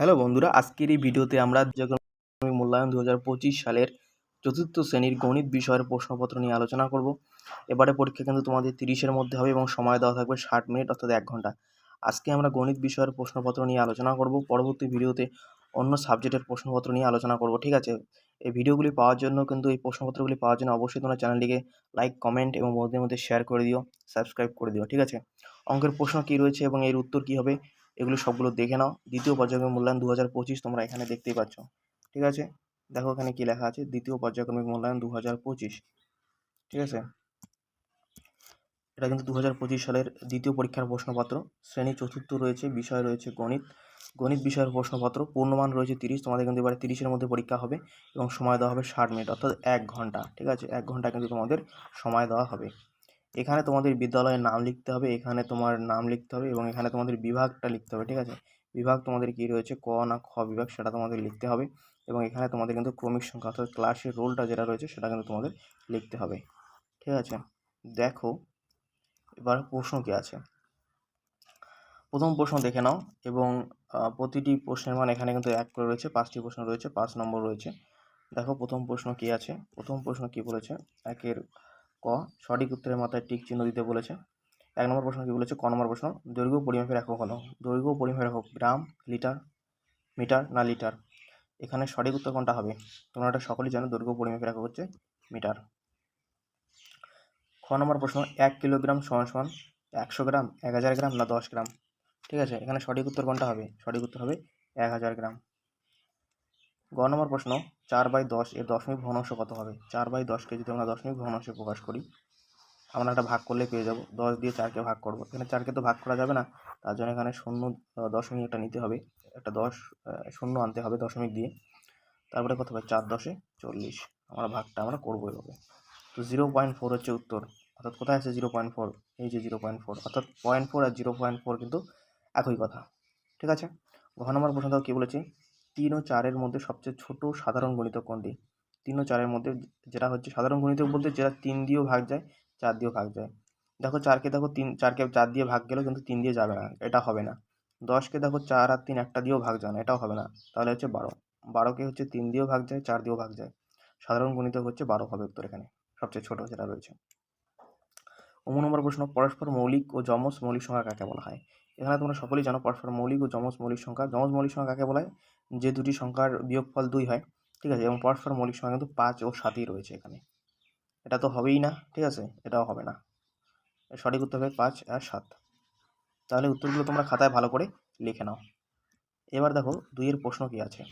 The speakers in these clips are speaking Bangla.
হ্যালো বন্ধুরা, আজকের এই ভিডিওতে আমরা পর্যায়ক্রমিক মূল্যায়ন দু হাজার পঁচিশ সালের চতুর্থ শ্রেণির গণিত বিষয়ের প্রশ্নপত্র নিয়ে আলোচনা করব। এবারে পরীক্ষা কিন্তু তোমাদের তিরিশের মধ্যে হবে এবং সময় দেওয়া থাকবে ষাট মিনিট, অর্থাৎ এক ঘণ্টা। আজকে আমরা গণিত বিষয়ের প্রশ্নপত্র নিয়ে আলোচনা করব। পরবর্তী ভিডিওতে অন্য সাবজেক্টের প্রশ্নপত্র নিয়ে আলোচনা করব, ঠিক আছে? এই ভিডিওগুলি পাওয়ার জন্য কিন্তু এই প্রশ্নপত্রগুলি পাওয়ার জন্য অবশ্যই তোমরা চ্যানেলটিকে লাইক, কমেন্ট এবং বন্ধুদের মধ্যে শেয়ার করে দিও, সাবস্ক্রাইব করে দিও, ঠিক আছে? অঙ্কের প্রশ্ন কী রয়েছে এবং এর উত্তর কী হবে? এগুলো সবগুলো দেখে নাও। দ্বিতীয় পর্যায়ক্রমিক মূল্যায়ন দু হাজার পঁচিশ তোমরা এখানে দেখতেই পাচ্ছ। ঠিক আছে? দেখো এখানে কী লেখা আছে? দ্বিতীয় পর্যায়ক্রমিক মূল্যায়ন দু হাজার পঁচিশ। ঠিক আছে? এটা কিন্তু দু হাজার পঁচিশ সালের দ্বিতীয় পরীক্ষার প্রশ্নপত্র। শ্রেণি চতুর্থ রয়েছে, বিষয় রয়েছে গণিত। গণিত বিষয়ের প্রশ্নপত্র, পূর্ণমান রয়েছে তিরিশ, তোমাদের কিন্তু এবারে তিরিশের মধ্যে পরীক্ষা হবে এবং সময় দেওয়া হবে ষাট মিনিট, অর্থাৎ এক ঘণ্টা। ঠিক আছে? এক ঘণ্টা কিন্তু তোমাদের সময় দেওয়া হবে। এখানে তোমাদের বিদ্যালয়ের নাম লিখতে হবে, এখানে তোমার নাম লিখতে হবে এবং এখানে তোমাদের বিভাগটা লিখতে হবে, ঠিক আছে? বিভাগ তোমাদের কী রয়েছে? ক না খ বিভাগ সেটা তোমাদের লিখতে হবে এবং এখানে তোমাদের কিন্তু ক্রমিক সংখ্যা অর্থাৎ ক্লাসের রোলটা যেটা রয়েছে সেটা কিন্তু তোমাদের লিখতে হবে, ঠিক আছে? দেখো, এবার প্রশ্ন কী আছে? প্রথম প্রশ্ন দেখে নাও এবং প্রতিটি প্রশ্নের মান এখানে কিন্তু এক করে রয়েছে, পাঁচটি প্রশ্ন রয়েছে, পাঁচ নম্বর রয়েছে। দেখো প্রথম প্রশ্ন কী আছে? প্রথম প্রশ্ন কী বলেছে? একের ক, সঠিক উত্তরের মাথায় টিক চিহ্ন দিতে বলেছে। এক নম্বর প্রশ্ন কী বলেছে? ক নম্বর প্রশ্ন, দৈর্ঘ্য পরিমাপের একক হলো। দৈর্ঘ্য পরিমাপের একক গ্রাম, লিটার, মিটার না লিটার? এখানে সঠিক উত্তর কোনটা হবে? তোমরা এটা সকলেই জানো, দৈর্ঘ্য পরিমাপের একক হচ্ছে মিটার। খ নম্বর প্রশ্ন, এক কিলোগ্রাম সমান সমান একশো গ্রাম, এক হাজার গ্রাম না দশ গ্রাম? ঠিক আছে, এখানে সঠিক উত্তর কোনটা হবে? সঠিক উত্তর হবে এক হাজার গ্রাম। গ নম্বর প্রশ্ন, চার বাই দশ এর দশমিক ভগ্নাংশ কত হবে? চার বাই দশকে যদি আমরা দশমিক ভগ্নাংশে প্রকাশ করি, আমরা একটা ভাগ করলে পেয়ে যাব। দশ দিয়ে চারকে ভাগ করব। এখানে চারকে তো ভাগ করা যাবে না, তার জন্য এখানে শূন্য দশমিক একটা নিতে হবে। একটা দশ শূন্য আনতে হবে দশমিক দিয়ে। তারপরে কত হবে? চার দশে চল্লিশ। আমরা ভাগটা আমরা করব এভাবে। তো জিরো পয়েন্ট ফোর হচ্ছে উত্তর। অর্থাৎ কোথায় আছে জিরো পয়েন্ট ফোর? এই যে জিরো পয়েন্ট ফোর। অর্থাৎ পয়েন্ট ফোর আর জিরো পয়েন্ট ফোর কিন্তু একই কথা। ঠিক আছে? ঘ নম্বর প্রশ্ন তো কী বলেছি? তিন ও চারের মধ্যে সবচেয়ে ছোট সাধারণ গণিতক কোনটি? তিন ও চারের মধ্যে যেটা হচ্ছে সাধারণ গণিতক বলতে যেটা তিন দিয়েও ভাগ যায়, চার দিয়েও ভাগ যায়। দেখো চারকে দেখো তিন, চারকে চার দিয়ে ভাগ গেলেও কিন্তু তিন দিয়ে যাবে না, এটা হবে না। দশকে দেখো চার আর তিন একটা দিয়েও ভাগ যায় না, এটাও হবে না। তাহলে হচ্ছে বারো। বারোকে হচ্ছে তিন দিয়েও ভাগ যায়, চার দিয়েও ভাগ যায়। সাধারণ গণিতক হচ্ছে বারো হবে উত্তর এখানে, সবচেয়ে ছোট যেটা রয়েছে। অমু নম্বর প্রশ্ন, পরস্পর মৌলিক ও যমজ মৌলিক সংখ্যা কাকে বলা হয়? এখানে তোমরা সকলেই জানো পরস্পর মৌলিক ও যমজ মৌলিক সংখ্যা। যমজ মৌলিক সংখ্যা কাকে বলা হয়? যে দুটি সংখ্যার বিয়োগফল দুই হয়, ঠিক আছে? এবং পরস্পর মৌলিক সংখ্যা কিন্তু পাঁচ ও সাতই রয়েছে এখানে। এটা তো হবেই না, ঠিক আছে? এটাও হবে না। সঠিক উত্তর হবে পাঁচ আর সাত। তাহলে উত্তরগুলো তোমরা খাতায় ভালো করে লিখে নাও। এবার দেখো, দুইয়ের প্রশ্ন কী আছে?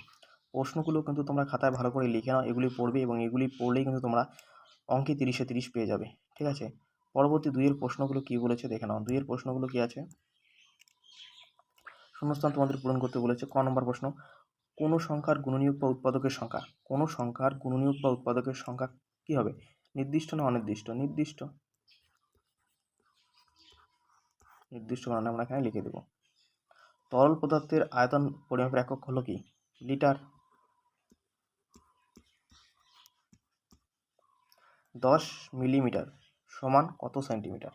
প্রশ্নগুলো কিন্তু তোমরা খাতায় ভালো করে লিখে নাও, এগুলি পড়বে এবং এগুলি পড়লেই কিন্তু তোমরা অঙ্কে তিরিশে তিরিশ পেয়ে যাবে, ঠিক আছে? পরবর্তী দুইয়ের প্রশ্নগুলো কী বলেছে দেখে নাও। দুইয়ের প্রশ্নগুলো কী আছে? শূন্যস্থান তোমাদের পূরণ করতে বলেছে। ক নম্বর প্রশ্ন? কোনো সংখ্যার গুণনীয়ক বা উৎপাদকের সংখ্যা? কোনো সংখ্যার গুণনীয়ক বা উৎপাদকের সংখ্যা কী হবে? নির্দিষ্ট না অনির্দিষ্ট? নির্দিষ্ট। নির্দিষ্ট মানে আমরা এখানে লিখে দেব। তরল পদার্থের আয়তন পরিমাপের একক হলো কি? লিটার। দশ মিলিমিটার সমান কত সেন্টিমিটার?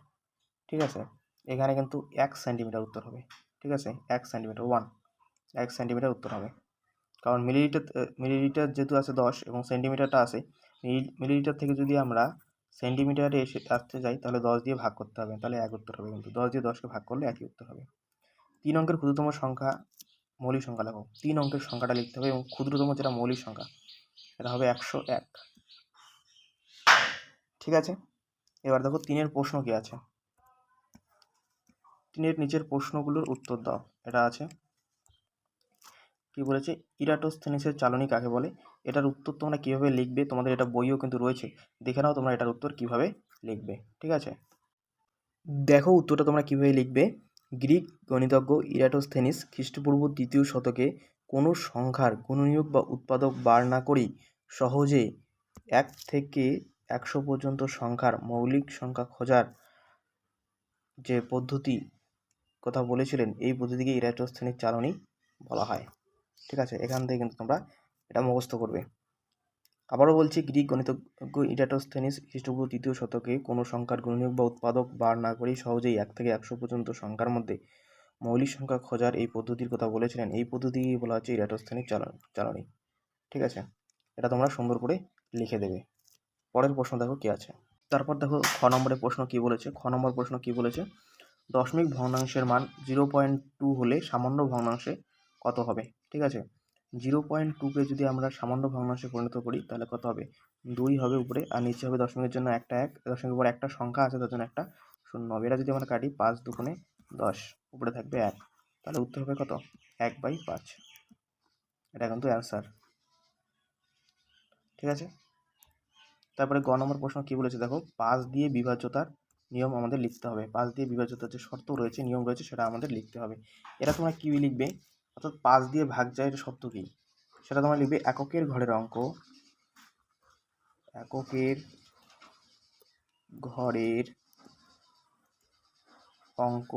ঠিক আছে? এখানে কিন্তু এক সেন্টিমিটার উত্তর হবে। ঠিক আছে? এক সেন্টিমিটার ওয়ান এক সেন্টিমিটার উত্তর হবে। কারণ মিলিলিটার মিলিলিটার যেহেতু আছে দশ এবং সেন্টিমিটারটা আছে মিলিলিটার থেকে যদি আমরা সেন্টিমিটারে এসে আসতে যাই, তাহলে দশ দিয়ে ভাগ করতে হবে, তাহলে এক উত্তর হবে কিন্তু। দশ দিয়ে দশকে ভাগ করলে একই উত্তর হবে। তিন অঙ্কের ক্ষুদ্রতম সংখ্যা মৌলিক সংখ্যা লেখো তিন অঙ্কের সংখ্যাটা লিখতে হবে এবং ক্ষুদ্রতম যেটা মৌলিক সংখ্যা, সেটা হবে একশো এক। ঠিক আছে? এবার দেখো তিনের প্রশ্ন কী আছে? তিনের নিচের প্রশ্নগুলোর উত্তর দাও, এটা আছে। কি বলেছে? ইরাটোস্থেনিসের চালনী কাকে বলে? এটার উত্তর তোমরা কীভাবে লিখবে? তোমাদের এটা বইও কিন্তু রয়েছে। দেখে নাও তোমরা এটার উত্তর কীভাবে লিখবে। ঠিক আছে? দেখো উত্তরটা তোমরা কীভাবে লিখবে? গ্রিক গণিতজ্ঞ ইরাটোস্থেনিস খ্রিস্টপূর্ব দ্বিতীয় শতকে কোনো সংখ্যার গুণনীয়ক বা উৎপাদক বার না করেই সহজে এক থেকে একশো পর্যন্ত সংখ্যার মৌলিক সংখ্যা খোঁজার যে পদ্ধতি কথা বলেছিলেন, এই পদ্ধতিকে ইরাটোস্থেনিক চালনী বলা হয়। ঠিক আছে? এখান থেকে কিন্তু তোমরা এটা মুখস্থ করবে। আবারও বলছি, গ্রিক গণিতজ্ঞ ইরাটোস্থেনিস খ্রিস্টপূর্ব তৃতীয় শতকে কোনো সংখ্যার গুণনীয়ক বা উৎপাদক বার না করেই সহজেই এক থেকে একশো পর্যন্ত সংখ্যার মধ্যে মৌলিক সংখ্যা খোঁজার এই পদ্ধতির কথা বলেছিলেন। এই পদ্ধতি বলা হচ্ছে ইরাটোস্থানিক চালন চালনী। ঠিক আছে? এটা তোমরা সুন্দর করে লিখে দেবে। পরের প্রশ্ন দেখো কী আছে? তারপর দেখো খ নম্বরের প্রশ্ন কী বলেছে? খ নম্বর প্রশ্ন কী বলেছে? দশমিক ভগ্নাংশের মান জিরো পয়েন্ট টু হলে সামান্য ভগ্নাংশে কত হবে? ঠিক আছে? জিরো পয়েন্ট টুকে যদি আমরা সামান্য ভগ্নাংশে পরিণত করি, তাহলে কত হবে? দুই হবে উপরে, আর নিচে হবে দশমিকের জন্য একটা এক। দশমিকের উপর একটা সংখ্যা আছে, তার জন্য একটা শূন্য। হবে। এটা যদি আমরা কাটি পাঁচ দুগুণে দশ, উপরে থাকবে এক। তাহলে উত্তর হবে কত? এক বাই পাঁচ। এটা কিন্তু অ্যান্সার ঠিক আছে? তারপরে গ নম্বর প্রশ্ন কী বলেছে? দেখো, পাঁচ দিয়ে বিভাজ্যতার নিয়ম আমাদের লিখতে হবে। পাঁচ দিয়ে বিভাজ্যতার যে শর্ত রয়েছে, নিয়ম রয়েছে, সেটা আমাদের লিখতে হবে। এটা তোমরা কী লিখবে? অর্থাৎ পাঁচ দিয়ে ভাগ যায় এটা শর্ত কী? সেটা তোমরা লিখবে এককের ঘরের অঙ্ক, এককের ঘরের অঙ্ক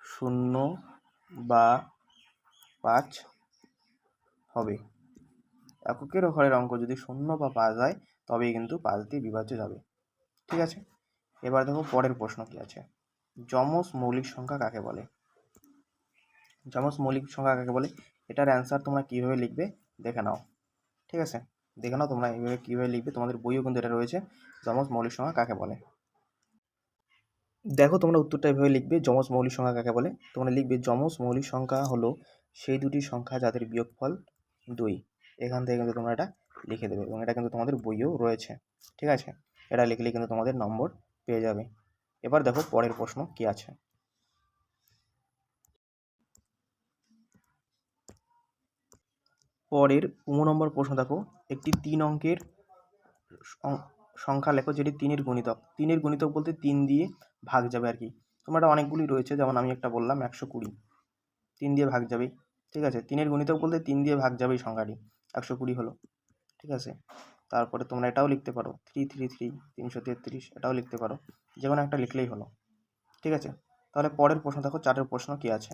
শূন্য বা পাঁচ হবে। এককের ঘরের অঙ্ক যদি শূন্য বা পাঁচ হয়, তবেই কিন্তু পাঁচ দিয়ে বিভাজ্য যাবে। ঠিক আছে? এবার দেখো পরের প্রশ্ন কি আছে? যমজ মৌলিক সংখ্যা কাকে বলে? যমজ মৌলিক সংখ্যা কাকে বলে? এটার অ্যান্সার তোমরা কীভাবে লিখবে? দেখে নাও। ঠিক আছে? দেখে নাও তোমরা এইভাবে কীভাবে লিখবে? তোমাদের বইও কিন্তু এটা রয়েছে। যমজ মৌলিক সংখ্যা কাকে বলে? দেখো তোমরা উত্তরটা এভাবে লিখবে যমজ মৌলিক সংখ্যা কাকে বলে? তোমরা লিখবে যমজ মৌলিক সংখ্যা হলো সেই দুটি সংখ্যা যাদের বিয়োগফল দুই। এখান থেকে কিন্তু তোমরা এটা লিখে দেবে এবং এটা কিন্তু তোমাদের বইও রয়েছে। ঠিক আছে? এটা লিখলে কিন্তু তোমাদের নম্বর পেয়ে যাবে। এবার দেখো পরের প্রশ্ন কি আছে? পরের পনেরো নম্বর প্রশ্ন দেখো। একটি তিন অঙ্কের সংখ্যা লেখো যেটি তিনের গণিতক। তিনের গুণিতক বলতে তিন দিয়ে ভাগ যাবে আর কি। তোমরা অনেকগুলি রয়েছে, যেমন আমি একটা বললাম একশো কুড়ি। তিন দিয়ে ভাগ যাবে ঠিক আছে? তিনের গুণিতক বলতে তিন দিয়ে ভাগ যাবে সংখ্যাটি। একশো কুড়ি হলো, ঠিক আছে? তারপরে তোমরা এটাও লিখতে পারো। থ্রি থ্রি থ্রি, তিনশো তেত্রিশ, এটাও লিখতে পারো। যে কোনো একটা লিখলেই হলো, ঠিক আছে? তাহলে পরের প্রশ্ন দেখো, চারের প্রশ্ন কী আছে?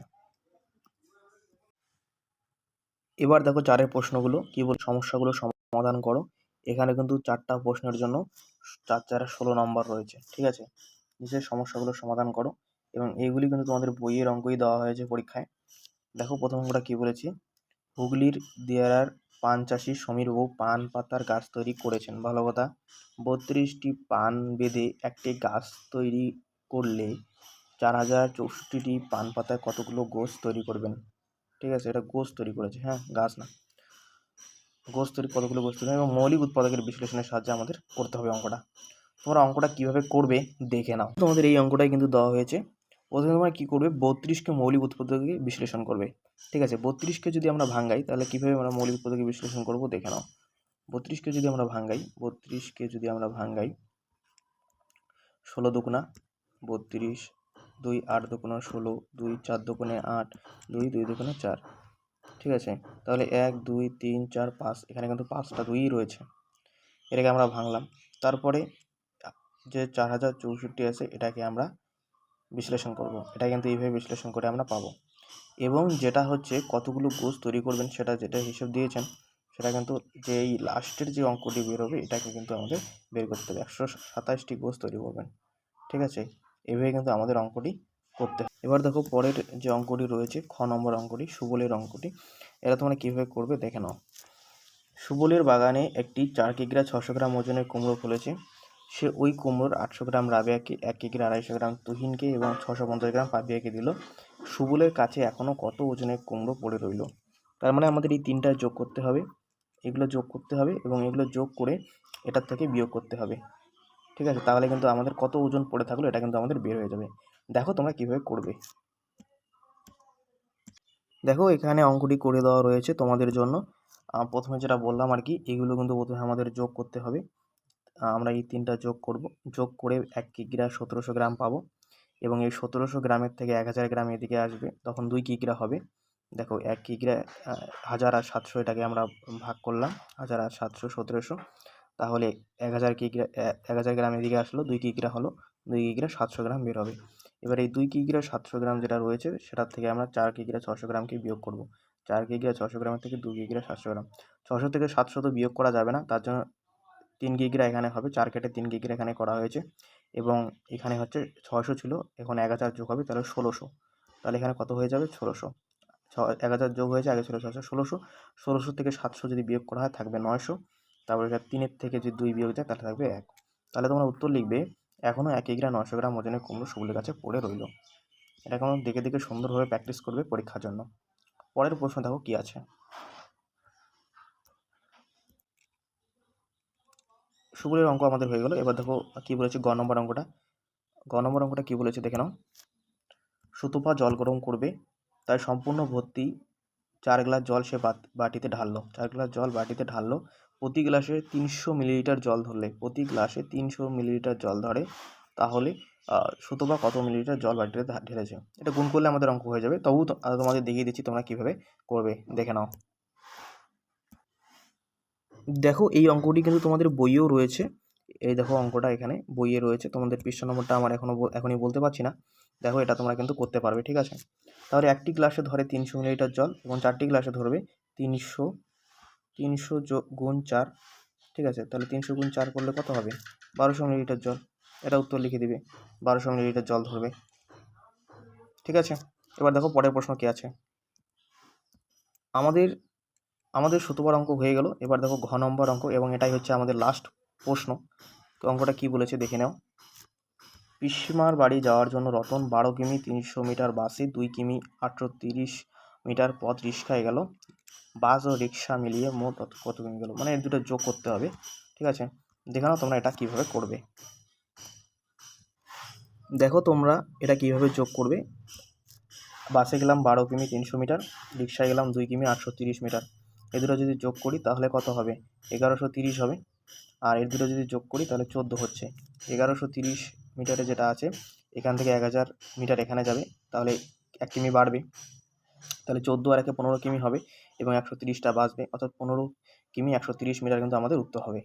এবার দেখো চারের প্রশ্নগুলো, কী বল, সমস্যাগুলো সমাধান করো। এখানে কিন্তু চারটা প্রশ্নের জন্য চার, চারে, ষোলো নম্বর রয়েছে, ঠিক আছে? নিচের সমস্যাগুলো সমাধান করো এবং এইগুলি কিন্তু তোমাদের বইয়ের অঙ্কই দেওয়া হয়েছে পরীক্ষায়। দেখো প্রথম আমরা কী বলেছি? হুগলির দেয়ারার পান চাষি সমীরবাবু পান পাতার গাছ তৈরি করেছেন। ভালো কথা। বত্রিশটি পান বেঁধে একটি গাছ তৈরি করলে চার হাজার চৌষট্টিটি পান পাতায় কতগুলো গোছ তৈরি করবেন? ঠিক আছে? এটা গোছ তৈরি করেছে হ্যাঁ? গাছ না। গোছ তৈরি কতগুলো গোছ তৈরি এবং মৌলিক উৎপাদকের বিশ্লেষণের সাহায্যে আমাদের করতে হবে অঙ্কটা। তোমরা অঙ্কটা কীভাবে করবে দেখে নাও। তোমাদের এই অঙ্কটাই কিন্তু দেওয়া হয়েছে। প্রথমে তোমরা কী করবে? বত্রিশকে মৌলিক উৎপাদকে বিশ্লেষণ করবে। ঠিক আছে? বত্রিশকে যদি আমরা ভাঙ্গাই তাহলে কীভাবে আমরা মৌলিক উৎপাদকে বিশ্লেষণ করব দেখে নাও। বত্রিশকে যদি আমরা ভাঙ্গাই বত্রিশকে যদি আমরা ভাঙ্গাই ষোলো দুগুণা বত্রিশ দুই আট দুগুণা ষোলো, দুই চার দুগুণে আট, দুই দুই দুগুণে চার। ঠিক আছে? তাহলে এক, দুই, তিন, চার, পাঁচ, এখানে কিন্তু পাঁচটা দুইই রয়েছে। এটাকে আমরা ভাঙলাম। তারপরে যে চার হাজার চৌষট্টি আছে, এটাকে আমরা বিশ্লেষণ করব। এটা কিন্তু এইভাবে বিশ্লেষণ করে আমরা পাবো। এবং যেটা হচ্ছে, কতগুলো গোস তৈরি করবেন সেটা যেটা হিসেব দিয়েছেন, সেটা কিন্তু যে এই লাস্টের যে অঙ্কটি বেরোবে, এটাকে কিন্তু আমাদের বের করতে হবে। একশো সাতাশটি গোস তৈরি করবেন। ঠিক আছে? এভাবে কিন্তু আমাদের অঙ্কটি করতে এবার দেখো পরের যে অঙ্কটি রয়েছে, খ নম্বর অঙ্কটি, সুবলের অঙ্কটি, এটা তোমরা কীভাবে করবে দেখে নাও। সুবলের বাগানে একটি চার কিগ্রা ছশো গ্রাম ওজনের কুমড়ো ফলেছে। সে ওই কুমড়োর আটশো গ্রাম রাবেয়াকে, এক কিগ্রা আড়াইশো গ্রাম তুহিনকে এবং ছশো পঞ্চাশ গ্রাম পাপিয়াকে দিল। সুবলের কাছে এখনও কত ওজনের কুমড়ো পড়ে রইল? তার মানে আমাদের এই তিনটা যোগ করতে হবে। এগুলো যোগ করতে হবে এবং এগুলো যোগ করে এটার থেকে বিয়োগ করতে হবে। ঠিক আছে? তাহলে কিন্তু আমাদের কত ওজন পড়ে থাকল এটা কিন্তু আমাদের বের হয়ে যাবে। দেখো তোমরা কীভাবে করবে। দেখো এখানে অঙ্কটি করে দেওয়া রয়েছে তোমাদের জন্য। প্রথমে যেটা বললাম আর কি, এগুলো কিন্তু প্রথমে আমাদের যোগ করতে হবে। আমরা এই তিনটা যোগ করব। যোগ করে এক কিগ্রা সতেরোশো গ্রাম পাবো এবং এই সতেরোশো গ্রামের থেকে এক হাজার গ্রাম এদিকে আসবে। তখন দুই কিগ্রা হবে। দেখো এক কিগ্রা হাজার আর সাতশো এটাকে আমরা ভাগ করলাম। হাজার আর সাতশো সতেরোশো। তাহলে এক হাজার কিগ্রা এক হাজার গ্রাম এদিকে আসলো, দুই কিগ্রা হলো, দুই কিগ্রা সাতশো গ্রাম বের হবে। এবার এই দুই কিগ্রা সাতশো গ্রাম যেটা রয়েছে, সেটার থেকে আমরা চার কিগ্রা ছশো গ্রামকে বিয়োগ করব। চার কিগ্রা ছশো গ্রামের থেকে দুই কিগ্রা সাতশো গ্রাম। ছশো থেকে সাতশো তো বিয়োগ করা যাবে না, তার জন্য তিন গিগরা এখানে হবে, চার কেটে তিন গিগরা এখানে করা হয়েছে। এবং এখানে হচ্ছে ছশো ছিল, এখন এক হাজার যোগ হবে, তাহলে ষোলোশো। তাহলে এখানে কত হয়ে যাবে? ষোলোশো। ছ, এক হাজার যোগ হয়েছে, আগে ছিল ছশো ষোলোশো। ষোলোশো থেকে সাতশো যদি বিয়োগ করা হয়, থাকবে নয়শো। তারপরে এখানে তিনের থেকে যদি দুই বিয়োগ যায়, তাহলে থাকবে এক। তাহলে তোমরা উত্তর লিখবে এখনও এক গ্রাম নশো গ্রাম ওজনের কুমড়ো সুগুলির কাছে পড়ে রইল। এটা কেমন দেখে দেখে সুন্দরভাবে প্র্যাকটিস করবে পরীক্ষার জন্য। পরের প্রশ্ন দেখো কী আছে। সুগুলির অঙ্ক আমাদের হয়ে গেল। এবার দেখো কী বলেছে গ নম্বর অঙ্কটা। গ নম্বর অঙ্কটা কী বলেছে দেখে নাও। সুতপা জল গরম করবে, তাই সম্পূর্ণ ভর্তি চার গ্লাস জল সে বাটিতে ঢাললো। চার গ্লাস জল বাটিতে ঢাললো প্রতি গ্লাসে তিনশো মিলিলিটার জল ধরলে প্রতি গ্লাসে তিনশো মিলিলিটার জল ধরে তাহলে আহ, সুতপা কত মিলিলিটার জল বাটিতে ধা- ঢেলেছে। এটা গুণ করলে আমাদের অঙ্ক হয়ে যাবে। তবু তোমাদের দেখিয়ে দিচ্ছি তোমরা কীভাবে করবে। দেখে নাও। দেখো এই অঙ্কটি কিন্তু তোমাদের বইয়েও রয়েছে। এই দেখো অঙ্কটা এখানে বইয়ে রয়েছে। তোমাদের পৃষ্ঠা নম্বরটা আমার এখনও এখনই বলতে পারছি না। দেখো এটা তোমরা কিন্তু করতে পারবে ঠিক আছে? তাহলে একটি গ্লাসে ধরে তিনশো মিলিলিটার জল এবং চারটি গ্লাসে ধরবে তিনশো তিনশো গুণ চার, ঠিক আছে? তাহলে তিনশো গুণ চার করলে কত হবে? বারোশো মিলিলিটার জল। এটা উত্তর লিখে দিবে। বারোশো মিলিলিটার জল ধরবে। ঠিক আছে? এবার দেখো পরের প্রশ্ন কী আছে? আমাদের আমাদের শতবার অঙ্ক হয়ে গেল। এবার দেখো ঘ নম্বর অঙ্ক এবং এটাই হচ্ছে আমাদের লাস্ট প্রশ্ন। তো অঙ্কটা কী বলেছে দেখে নাও। পিসিমার বাড়ি যাওয়ার জন্য রতন বারো কিমি, তিনশো মিটার বাসে দুই কিমি, আটশো তিরিশ মিটার পথ রিক্সায় গেল। বাস ও রিক্সা মিলিয়ে মোট কত কিমি গেল? মানে এর দুটো যোগ করতে হবে, ঠিক আছে? দেখে নাও তোমরা এটা কীভাবে করবে। দেখো তোমরা এটা কীভাবে যোগ করবে। বাসে গেলাম বারো কিমি তিনশো মিটার, রিক্সায় গেলাম দুই কিমি আটশো তিরিশ মিটার। এ দুটো যদি যোগ করি তাহলে কত হবে? এগারোশো তিরিশ হবে। আর এর দুটো যদি যোগ করি তাহলে চোদ্দ হচ্ছে। এগারোশো তিরিশ মিটারে যেটা আছে, এখান থেকে এক হাজার মিটার এখানে যাবে, তাহলে এক কিমি বাড়বে। তাহলে চোদ্দ আর একে পনেরো কিমি হবে। এবং একশো তিরিশটা বাঁচবে অর্থাৎ পনেরো কিমি একশো তিরিশ মিটার কিন্তু আমাদের উত্তর হবে।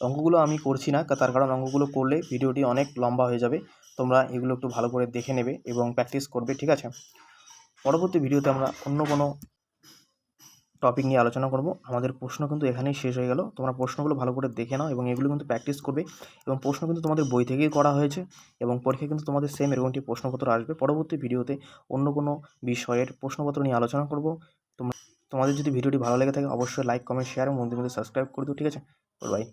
অঙ্কগুলো আমি করছি না তার কারণ অঙ্কগুলো করলে ভিডিওটি অনেক লম্বা হয়ে যাবে। তোমরা এগুলো একটু ভালো করে দেখে নেবে এবং প্র্যাকটিস করবে, ঠিক আছে? পরবর্তী ভিডিওতে আমরা অন্য কোনো টপিক নিয়ে আলোচনা করব। আমাদের প্রশ্ন কিন্তু এখানেই শেষ হয়ে গেল। তোমরা প্রশ্নগুলো ভালো করে দেখে নাও এবং এগুলো কিন্তু প্র্যাকটিস করবে এবং প্রশ্ন কিন্তু তোমাদের বই থেকেই করা হয়েছে এবং পরীক্ষায় কিন্তু তোমাদের সেম এরকম একটি প্রশ্নপত্র আসবে। পরবর্তী ভিডিওতে অন্য কোনো বিষয়ের প্রশ্নপত্র নিয়ে আলোচনা করব। তোমাদের যদি ভিডিওটি ভালো লেগে থাকে, অবশ্যই লাইক কমেন্ট শেয়ার এবং মধ্যে সাবস্ক্রাইব করে দিও, ঠিক আছে? বাই